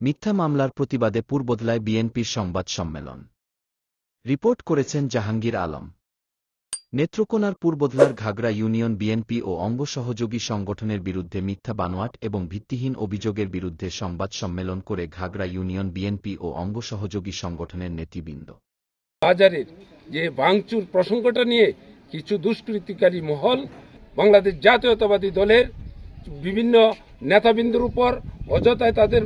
মিথ্যা মামলার প্রতিবাদে পূর্বদলায় বিএনপির সংবাদ সম্মেলন। রিপোর্ট করেছেন জাহাঙ্গীর আলম। নেত্রকোনার পূর্বদলার ঘাগড়া ইউনিয়ন বিএনপি ও অঙ্গ সহযোগী সংগঠনের বিরুদ্ধে মিথ্যা বানোয়াট এবং ভিত্তিহীন অভিযোগের বিরুদ্ধে সংবাদ সম্মেলন করে ঘাগড়া ইউনিয়ন বিএনপি ও অঙ্গ সহযোগী সংগঠনের নেতৃবৃন্দ। বাজারের যে ভাঙচুর প্রসঙ্গটা নিয়ে কিছু দুষ্কৃতিকারী মহল, বাংলাদেশ জাতীয়তাবাদী দলের বিভিন্ন নেতাবৃন্দুর উপর অযথায় তাদের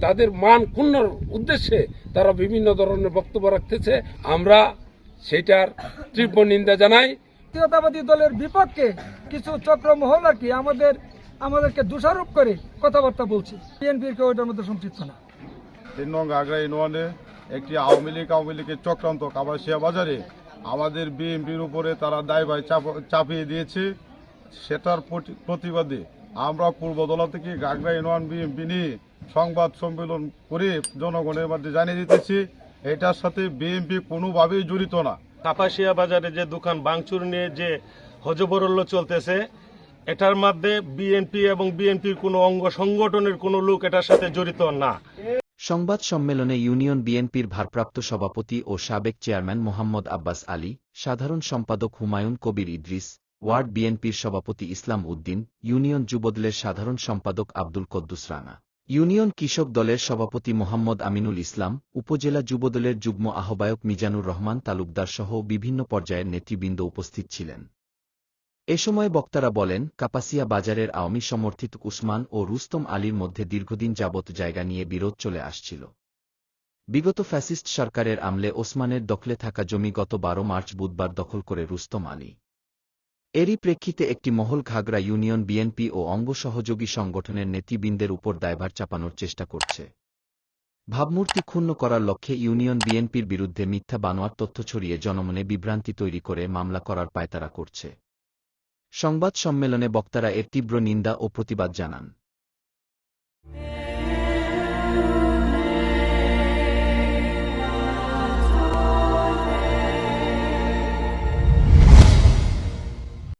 তাদের মান ক্ষুণ্ণর উদ্দেশ্যে তারা বিভিন্ন ধরনের বক্তব্য রাখতেছে। আমরা সেটার তীব্র নিন্দা জানাই। জাতীয়তাবাদী দলের বিপক্ষে কিছু চক্র মহল আর কি আমাদের আমাদেরকে দোষারোপ করে কথাবার্তা বলছে। বিএনপির কেউ এটার মধ্যে সম্পৃক্ত না। তিন নং আগ্রা ইউনিয়নে একটি আওয়ামী লীগ আওয়ামী লীগের চক্রান্ত কাবাসিয়া বাজারে আমাদের বিএনপির উপরে তারা দায়ভার চাপ- চাপিয়ে দিয়েছে। সেটার প্রতি- প্রতিবাদে আমরা পূর্বদলা থেকে গাগরা ইউনিয়ন বিএনপি নিয়ে সংবাদ সম্মেলন করে জনগণের মধ্যে জানিয়ে দিতেছি এটার সাথে বিএনপি কোনোভাবেই জড়িত না। কাপাসিয়া বাজারে যে দোকান ভাঙচুর নিয়ে যে হজবরল্য চলতেছে এটার মধ্যে বিএনপি এবং বিএনপির কোনো অঙ্গ সংগঠনের কোনো লোক এটার সাথে জড়িত না। সংবাদ সম্মেলনে ইউনিয়ন বিএনপির ভারপ্রাপ্ত সভাপতি ও সাবেক চেয়ারম্যান মোহাম্মদ আব্বাস আলী সাধারণ সম্পাদক হুমায়ুন কবির ইদ্রিস ওয়ার্ড বিএনপির সভাপতি ইসলাম উদ্দিন ইউনিয়ন যুবদলের সাধারণ সম্পাদক আব্দুল কদ্দুস রানা। ইউনিয়ন কৃষক দলের সভাপতি মোহাম্মদ আমিনুল ইসলাম, উপজেলা যুবদলের যুগ্ম আহ্বায়ক মিজানুর রহমান তালুকদার সহ বিভিন্ন পর্যায়ের নেতৃবৃন্দ উপস্থিত ছিলেন। এ সময় বক্তারা বলেন, কাপাসিয়া বাজারের আওয়ামী সমর্থিত উসমান ও রুস্তম আলীর মধ্যে দীর্ঘদিন যাবৎ জায়গা নিয়ে বিরোধ চলে আসছিল। বিগত ফ্যাসিস্ট সরকারের আমলে ওসমানের দখলে থাকা জমি গত বারো মার্চ বুধবার দখল করে রুস্তম আলী। এরই প্রেক্ষিতে একটি মহল ঘাগরা ইউনিয়ন বিএনপি ও অঙ্গ সহযোগী সংগঠনের নেতৃবৃন্দের উপর দায়ভার চাপানোর চেষ্টা করছে। ভাবমূর্তি ক্ষুণ্ণ করার লক্ষ্যে ইউনিয়ন বিএনপির বিরুদ্ধে মিথ্যা বানোয়ার তথ্য ছড়িয়ে জনমনে বিভ্রান্তি তৈরি করে মামলা করার পায়তারা করছে। সংবাদ সম্মেলনে বক্তারা এর তীব্র নিন্দা ও প্রতিবাদ জানান।